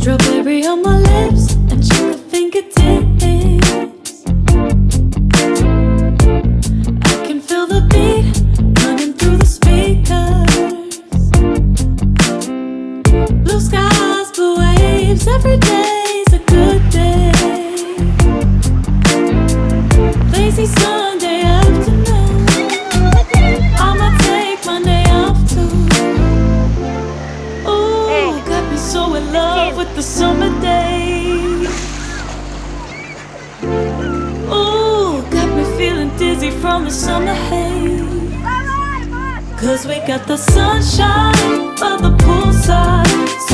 Strawberry on my lips and cherry Cause we got the sunshine by the poolside.